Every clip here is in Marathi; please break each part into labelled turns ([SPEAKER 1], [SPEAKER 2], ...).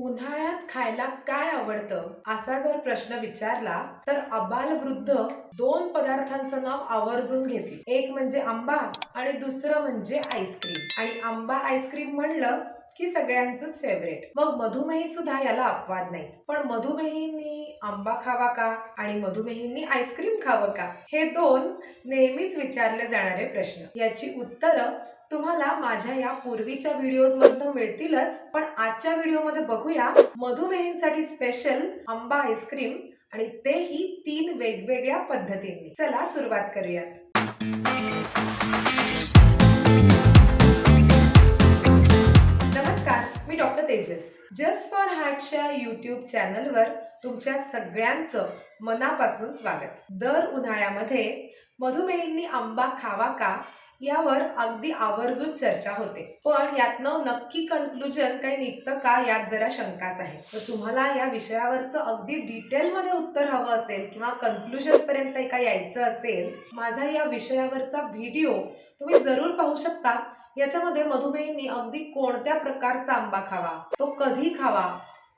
[SPEAKER 1] उन्हाळ्यात खायला काय आवडतं? असा जर प्रश्न विचारला तर अबाल वृद्ध दोन पदार्थांचं नाव आवर्जून घेतील. एक म्हणजे आंबा आणि दुसरं म्हणजे आईस्क्रीम आणि आंबा आईस्क्रीम म्हणलं की सगळ्यांचंच फेवरेट मग मधुमेही सुद्धा याला अपवाद नाहीत. पण मधुमेहींनी आंबा खावा का? आणि मधुमेहींनी आईस्क्रीम खावं का? हे दोन नेहमीच विचारले जाणारे प्रश्न. याची उत्तरं तुम्हाला माझ्या या पूर्वीच्या व्हिडिओज मधनं मिळतीलच. पण आजच्या व्हिडिओमध्ये बघूया मधुमेहींसाठी स्पेशल आंबा आईस्क्रीम आणि तेही तीन वेगवेगळ्या पद्धतींनी. चला सुरुवात करूयात. मी तेजस जस्ट फॉर हार्टच्या युट्यूब चॅनलवर तुमच्या सगळ्यांचं मनापासून स्वागत. दर उन्हाळ्यामध्ये मधुमेहींनी आंबा खावा का? यावर अगदी आवर्जून चर्चा होते. पण यातनं नक्की कन्क्लुजन काही निघतं का यात जरा शंकाच आहे. तर तुम्हाला या विषयावरचं अगदी डिटेलमध्ये उत्तर हवं असेल किंवा कन्क्लुजन पर्यंत एका यायचं असेल माझा या विषयावरचा व्हिडिओ तुम्ही जरूर पाहू शकता. याच्यामध्ये मधुमेहींनी अगदी कोणत्या प्रकारचा आंबा खावा तो कधी खावा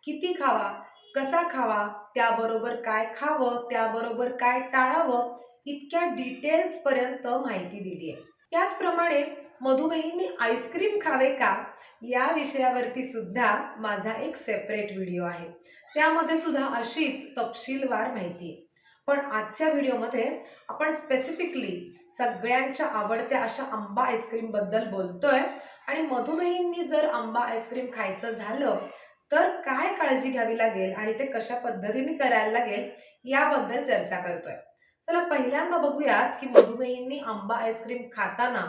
[SPEAKER 1] किती खावा कसा खावा त्याबरोबर काय खावं त्याबरोबर काय टाळावं इतक्या डिटेल्स पर्यंत माहिती दिली आहे त्याचप्रमाणे मधुमेहींनी आईस्क्रीम खावे का? या विषयावरती सुद्धा माझा एक सेपरेट व्हिडिओ आहे. त्यामध्ये सुद्धा अशीच तपशीलवार माहिती. पण आजच्या व्हिडिओमध्ये आपण स्पेसिफिकली सगळ्यांच्या आवडत्या अशा आंबा आईस्क्रीमबद्दल बोलतोय. आणि मधुमेहींनी जर आंबा आईस्क्रीम खायचं झालं तर काय काळजी घ्यावी लागेल आणि ते कशा पद्धतीने करायला लागेल याबद्दल चर्चा करतोय. चला पहिल्यांदा बघूयात की मधुमेहींनी आंबा आईस्क्रीम खाताना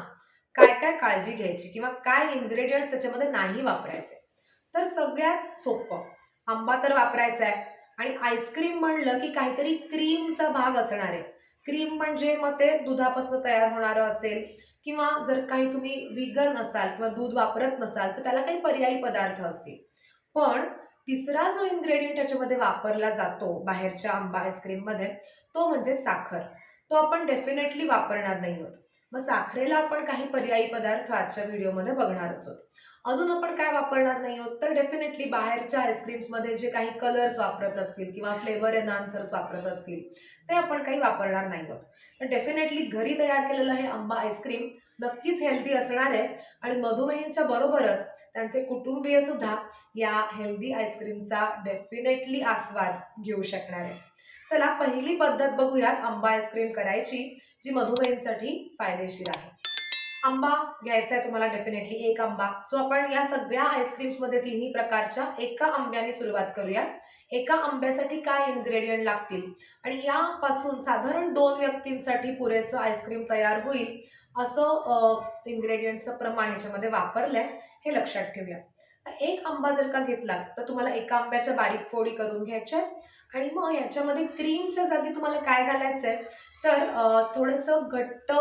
[SPEAKER 1] काय काय काळजी घ्यायची किंवा काय इन्ग्रेडियंट्स त्याच्यामध्ये नाही वापरायचे. तर सगळ्यात सोपं. आंबा तर वापरायचा आहे. आणि आईस्क्रीम म्हणलं की काहीतरी क्रीमचा भाग असणार. आहे क्रीम म्हणजे मग ते दुधापासून तयार होणारं असेल किंवा जर काही तुम्ही विगन असाल किंवा दूध वापरत नसाल तर त्याला काही पर्यायी पदार्थ असतील. पण तिसरा जो इन्ग्रेडियंट त्याच्यामध्ये वापरला जातो बाहेरच्या आंबा आईस्क्रीममध्ये तो म्हणजे साखर. तो आपण डेफिनेटली वापरणार नाही आहोत. मग साखरेला आपण काही पर्यायी पदार्थ आजच्या व्हिडिओमध्ये बघणारच आहोत. अजून आपण काय वापरणार नाही आहोत? तर डेफिनेटली बाहेरच्या आईस्क्रीम्समध्ये जे काही कलर्स वापरत असतील किंवा फ्लेवर एनहान्सर्स वापरत असतील ते आपण काही वापरणार नाही आहोत. तर डेफिनेटली घरी तयार केलेलं हे आंबा आईस्क्रीम नक्कीच हेल्दी असणार आहे. आणि मधुमेहींच्या बरोबरच त्यांचे कुटुंबीय सुद्धा या हेल्दी आईस्क्रीमचा डेफिनेटली आस्वाद घेऊ शकणार आहे चला पहिली पद्धत बघूयात आंबा आईस्क्रीम करायची जी मधुमेहींसाठी फायदेशीर आहे. आंबा घ्यायचा आहे तुम्हाला डेफिनेटली एक आंबा. सो आपण या सगळ्या आईस्क्रीम्समध्ये तिन्ही प्रकारच्या एका आंब्याने सुरुवात करूयात. एका आंब्यासाठी काय इन्ग्रेडियंट लागतील? आणि यापासून साधारण दोन व्यक्तींसाठी पुरेसं आईस्क्रीम तयार होईल. असं इन्ग्रेडियंटचं प्रमाण याच्यामध्ये वापरलं आहे हे लक्षात ठेवूया. एक आंबा जर का घेतला तर तुम्हाला एका आंब्याच्या बारीक फोडी करून घ्यायच्या आहेत. आणि मग याच्यामध्ये क्रीमच्या जागी तुम्हाला काय घालायचं आहे तर थोडंसं घट्ट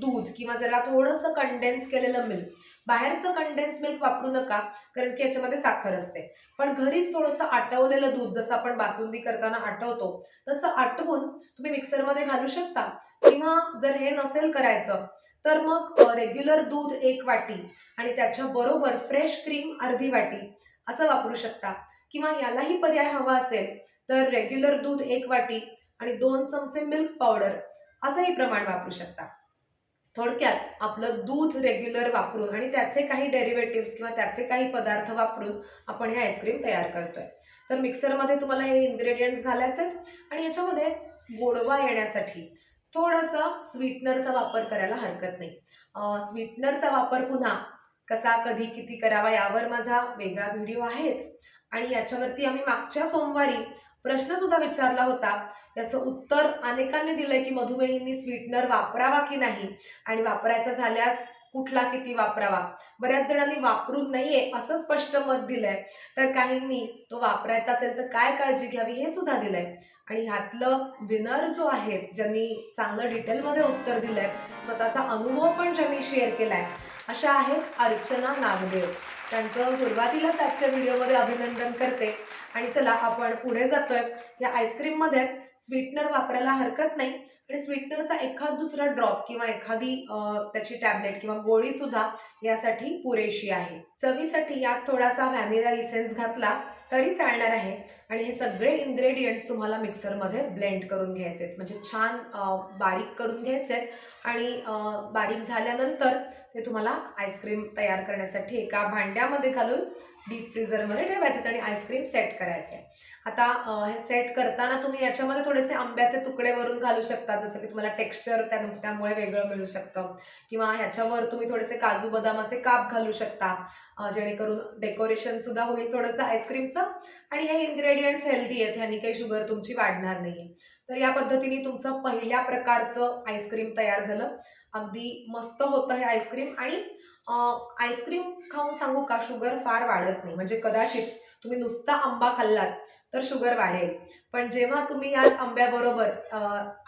[SPEAKER 1] दूध किंवा जरा थोडंसं कंडेन्स केलेलं मिल्क बाहेरचं कंडेन्स मिल्क वापरू नका कारण की याच्यामध्ये साखर असते. पण घरीच थोडंसं आटवलेलं दूध जसं आपण बासुंदी करताना आटवतो तसं आटवून तुम्ही मिक्सरमध्ये घालू शकता. किंवा जर हे नसेल करायचं तर मग रेग्युलर दूध एक वाटी आणि त्याच्या बरोबर फ्रेश क्रीम अर्धी वाटी असं वापरू शकता. किंवा यालाही पर्याय हवा असेल तर रेग्युलर दूध एक वाटी आणि दोन चमचे मिल्क पावडर असंही प्रमाण वापरू शकता. थोडक्यात आपलं दूध रेग्युलर वापरून आणि त्याचे काही डेरिव्हेटिव्स किंवा त्याचे काही पदार्थ वापरून आपण हे आईस्क्रीम तयार करतोय. तर मिक्सरमध्ये तुम्हाला हे इन्ग्रेडियंट्स घालायचे आहेत आणि याच्यामध्ये गोडवा येण्यासाठी थोडंसं स्वीटनरचा वापर करायला हरकत नाही. स्वीटनरचा वापर पुन्हा कसा कधी किती करावा यावर माझा वेगळा व्हिडिओ आहेच. आणि याच्यावरती आम्ही मागच्या सोमवारी प्रश्न सुद्धा विचारला होता. याचं उत्तर अनेकांनी दिलंय की मधुमेहींनी स्वीटनर वापरावा की नाही? आणि वापरायचा झाल्यास कुठला किती वापरावा? बऱ्याच जणांनी वापरून नाहीये असं स्पष्ट मत दिलंय. तर काहींनी तो वापरायचा असेल तर काय काळजी घ्यावी हे सुद्धा दिलंय. आणि ह्यातलं विनर जो आहे ज्यांनी चांगलं डिटेलमध्ये उत्तर दिलंय स्वतःचा अनुभव पण ज्यांनी शेअर केलाय अशा आहेत अर्चना नागदेव. त्यांचं सुरुवातीलाच आजच्या व्हिडिओमध्ये अभिनंदन करते. आणि चला आपण पुढे जातोय. या आईस्क्रीममध्ये स्वीटनर वापरायला हरकत नाही. आणि स्वीटनरचा एखाद दुसरा ड्रॉप किंवा एखादी त्याची टॅबलेट किंवा गोळी सुद्धा यासाठी पुरेशी आहे. चवीसाठी यात थोडासा व्हॅनिला इसेन्स घातला तरी चालणार आहे. आणि हे सगळे इन्ग्रेडियंट्स तुम्हाला मिक्सरमध्ये ब्लेंड करून घ्यायचे आहेत. म्हणजे छान बारीक करून घ्यायचे आहेत. आणि बारीक झाल्यानंतर ते तुम्हाला आईस्क्रीम तयार करण्यासाठी एका भांड्यामध्ये घालून डीप फ्रीझरमध्ये ठेवायचे आणि आईस्क्रीम सेट करायचे आता हे सेट करताना तुम्ही याच्यामध्ये थोडेसे आंब्याचे तुकडे वरून घालू शकता जसं की तुम्हाला टेक्स्चर त्या त्यामुळे वेगळं मिळू शकतं. किंवा ह्याच्यावर तुम्ही थोडेसे काजू बदामाचे काप घालू शकता जेणेकरून डेकोरेशन सुद्धा होईल थोडंसं आईस्क्रीमचं. आणि हे इन्ग्रेडियंट्स हेल्दी आहेत ह्यांनी काही शुगर तुमची वाढणार नाही तर या पद्धतीने तुमचं पहिल्या प्रकारचं आईस्क्रीम तयार झालं. अगदी मस्त होतं हे आईस्क्रीम. आणि आईस्क्रीम खाऊन सांगू का शुगर फार वाढत नाही. म्हणजे कदाचित तुम्ही नुसता आंबा खाल्लात तर शुगर वाढेल. पण जेव्हा तुम्ही याच आंब्याबरोबर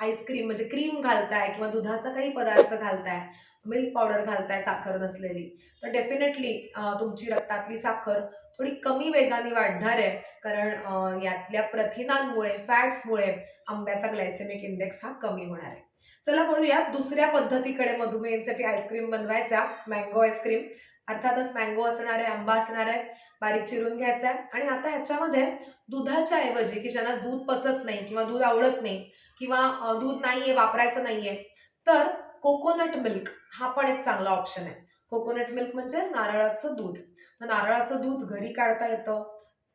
[SPEAKER 1] आईस्क्रीम म्हणजे क्रीम घालताय किंवा दुधाचा काही पदार्थ घालताय मिल्क पावडर घालताय साखर नसलेली. तर डेफिनेटली तुमची रक्तातली साखर थोडी कमी वेगाने वाढणार आहे. कारण यातल्या प्रथिनांमुळे फॅट्समुळे आंब्याचा ग्लायसेमिक इंडेक्स हा कमी होणार आहे. चला बघूया दुसऱ्या पद्धतीकडे मधुमेहींसाठी आईस्क्रीम बनवायच्या मँगो आईस्क्रीम अर्थातच मँगो असणार आहे आंबा असणार आहे. बारीक चिरून घ्यायचा आहे. आणि आता ह्याच्यामध्ये दुधाच्या ऐवजी की ज्यांना दूध पचत नाही किंवा दूध आवडत नाही किंवा दूध नाही आहे वापरायचं नाही आहे तर कोकोनट मिल्क हा पण एक चांगला ऑप्शन आहे. कोकोनट मिल्क म्हणजे नारळाचं दूध. तर नारळाचं दूध घरी काढता येतं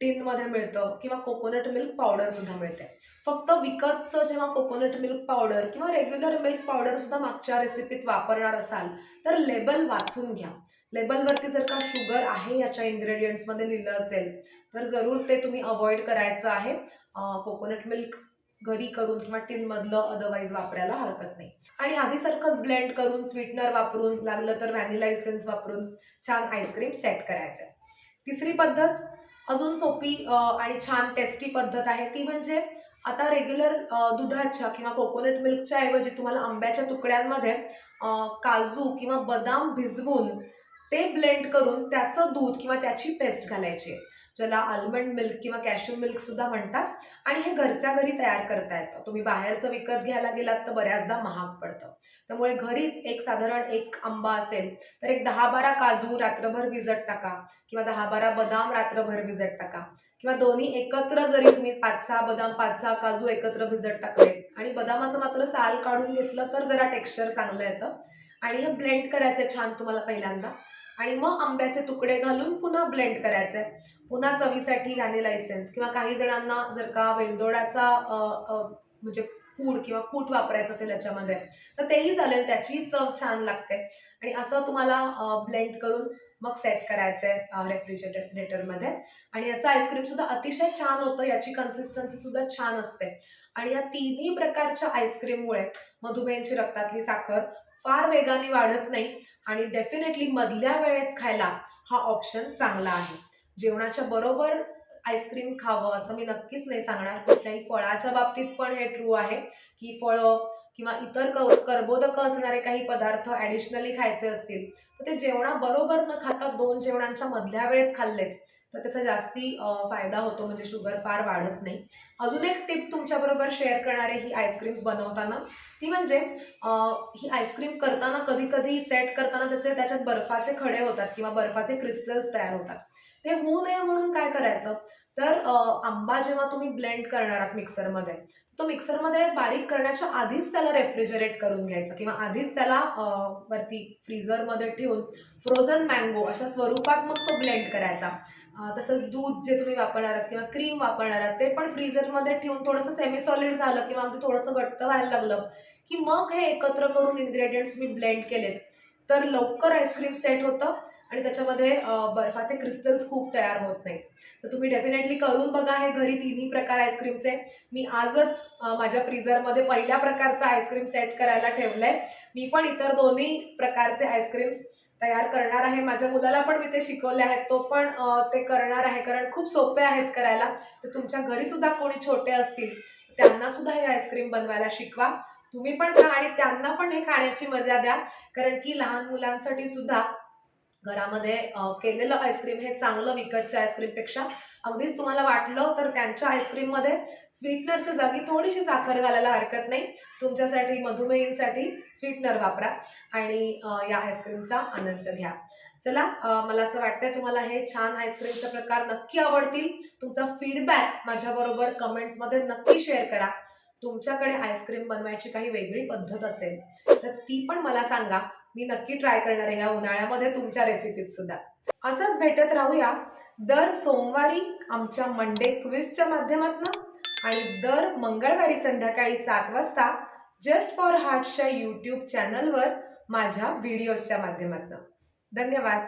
[SPEAKER 1] टिनमध्ये मिळतं किंवा कोकोनट मिल्क पावडर सुद्धा मिळते. फक्त विकतचं जेव्हा कोकोनट मिल्क पावडर किंवा रेग्युलर मिल्क पावडर सुद्धा मागच्या रेसिपीत वापरणार असाल तर लेबल वाचून घ्या. लेबलवरती जर का शुगर आहे याच्या इंग्रेडियंट्समध्ये लिहिलं असेल तर जरूर ते तुम्ही अवॉइड करायचं आहे. कोकोनट मिल्क घरी करून किंवा टिनमधलं अदरवाईज वापरायला हरकत नाही. आणि आधीसारखंच ब्लेंड करून स्वीटनर वापरून लागलं तर व्हॅनिला इसेन्स वापरून छान आईस्क्रीम सेट करायचं. आहे तिसरी पद्धत अजून सोपी आणि छान टेस्टी पद्धत आहे ती म्हणजे आता रेग्युलर दुधाच्या किंवा कोकोनट मिल्कच्या ऐवजी तुम्हाला आंब्याच्या तुकड्यांमध्ये काजू किंवा बदाम भिजवून ते ब्लेंड करून त्याचं दूध किंवा त्याची पेस्ट घालायची आहे. ज्याला आल्मंड मिल्क किंवा कॅश्यू मिल्क सुद्धा म्हणतात आणि हे घरच्या घरी तयार करता येतं. तुम्ही बाहेरचं विकत घ्यायला गेलात तर बऱ्याचदा महाग पडतं. त्यामुळे घरीच एक साधारण एक आंबा असेल तर एक दहा बारा काजू रात्रभर भिजत टाका किंवा दहा बारा बदाम रात्रभर भिजत टाका किंवा दोन्ही एकत्र जरी तुम्ही पाच सहा बदाम पाच सहा काजू एकत्र भिजत टाकले आणि बदामाचं मात्र साल काढून घेतलं तर जरा टेक्स्चर चांगलं येतं. आणि हे ब्लेंड करायचं छान तुम्हाला पहिल्यांदा. आणि मग आंब्याचे तुकडे घालून पुन्हा ब्लेंड करायचं आहे पुन्हा चवीसाठी व्हॅनिला एसेन्स किंवा काही जणांना जर का वेलदोडाचा म्हणजे पूड किंवा कूट वापरायचं असेल याच्यामध्ये तर तेही चालेल त्याची चव छान लागते. आणि असं तुम्हाला ब्लेंड करून मग सेट करायचं आहे रेफ्रिजरेटरमध्ये आणि याचं आईस्क्रीम सुद्धा अतिशय छान होतं याची कन्सिस्टन्सी सुद्धा छान असते. आणि या तिन्ही प्रकारच्या आईस्क्रीममुळे मधुमेहांची रक्तातली साखर फार वेगाने वाढत नाही आणि डेफिनेटली मधल्या वेळेत खायला हा ऑप्शन चांगला आहे. जेवणाच्या बरोबर आईस्क्रीम खावं असं मी नक्कीच नाही सांगणार. कुठल्याही फळाच्या बाबतीत पण हे ट्रू आहे की फळं किंवा इतर क कर्बोदक असणारे काही पदार्थ ॲडिशनली खायचे असतील तर ते जेवणाबरोबर न खाता दोन जेवणांच्या मधल्या वेळेत खाल्लेत. तर त्याचा जास्ती फायदा होतो म्हणजे शुगर फार वाढत नाही. अजून एक टिप तुमच्याबरोबर शेअर करणारे ही आईस्क्रीम्स बनवताना ती म्हणजे ही आईस्क्रीम करताना कधी कधी सेट करताना त्याचे त्याच्यात बर्फाचे खडे होतात किंवा बर्फाचे क्रिस्टल्स तयार होतात. ते होऊ नये म्हणून काय करायचं? तर आंबा जेव्हा तुम्ही ब्लेंड करणार आहात मिक्सरमध्ये तो मिक्सरमध्ये बारीक करण्याच्या आधीच त्याला रेफ्रिजरेट करून घ्यायचं किंवा आधीच त्याला वरती फ्रीझरमध्ये ठेवून फ्रोझन मँगो अशा स्वरूपात मग तो ब्लेंड करायचा. तसंच दूध जे तुम्ही वापरणार आहात किंवा क्रीम वापरणार आहात ते पण फ्रीझरमध्ये ठेवून थोडंसं सेमी सॉलिड झालं किंवा अगदी थोडंसं घट्ट व्हायला लागलं की मग हे एकत्र करून इन्ग्रेडियंट्स तुम्ही ब्लेंड केलेत. तर लवकर आईस्क्रीम सेट होतं. आणि त्याच्यामध्ये बर्फाचे क्रिस्टल्स खूप तयार होत नाहीत. तर तुम्ही डेफिनेटली करून बघा हे घरी तिन्ही प्रकार आईस्क्रीमचे मी आजच माझ्या फ्रीझरमध्ये पहिल्या प्रकारचा आईस्क्रीम सेट करायला ठेवलंय. मी पण इतर दोन्ही प्रकारचे आईस्क्रीम्स तयार करणार आहे. माझ्या मुलाला पण मी ते शिकवले आहेत. तो पण ते करणार आहे. कारण खूप सोपे आहेत करायला. तर तुमच्या घरी सुद्धा कोणी छोटे असतील त्यांना सुद्धा हे आईस्क्रीम बनवायला शिकवा. तुम्ही पण खा आणि त्यांना पण हे खाण्याची मजा द्या. कारण की लहान मुलांसाठी सुद्धा घरामध्ये केलेलं आईस्क्रीम हे चांगलं विकतच्या आईस्क्रीमपेक्षा अगदीच तुम्हाला वाटलं तर त्यांच्या आईस्क्रीममध्ये स्वीटनरच्या जागी थोडीशी साखर घालायला हरकत नाही. तुमच्यासाठी मधुमेहींसाठी स्वीटनर वापरा आणि या आईस्क्रीमचा आनंद घ्या. चला मला असं वाटतंय तुम्हाला हे छान आईस्क्रीमचे प्रकार नक्की आवडतील. तुमचा फीडबॅक माझ्याबरोबर कमेंट्समध्ये नक्की शेअर करा. तुमच्याकडे आईस्क्रीम बनवायची काही वेगळी पद्धत असेल तर ती पण मला सांगा. मी नक्की ट्राय करणार आहे ह्या उन्हाळ्यामध्ये तुमच्या रेसिपीत सुद्धा. असंच भेटत राहूया. दर सोमवारी आमच्या मंडे क्विजच्या माध्यमातून आणि दर मंगळवारी संध्याकाळी सात वाजता जस्ट फॉर हार्टच्या यूट्यूब चॅनलवर माझ्या व्हिडिओजच्या माध्यमातून. धन्यवाद.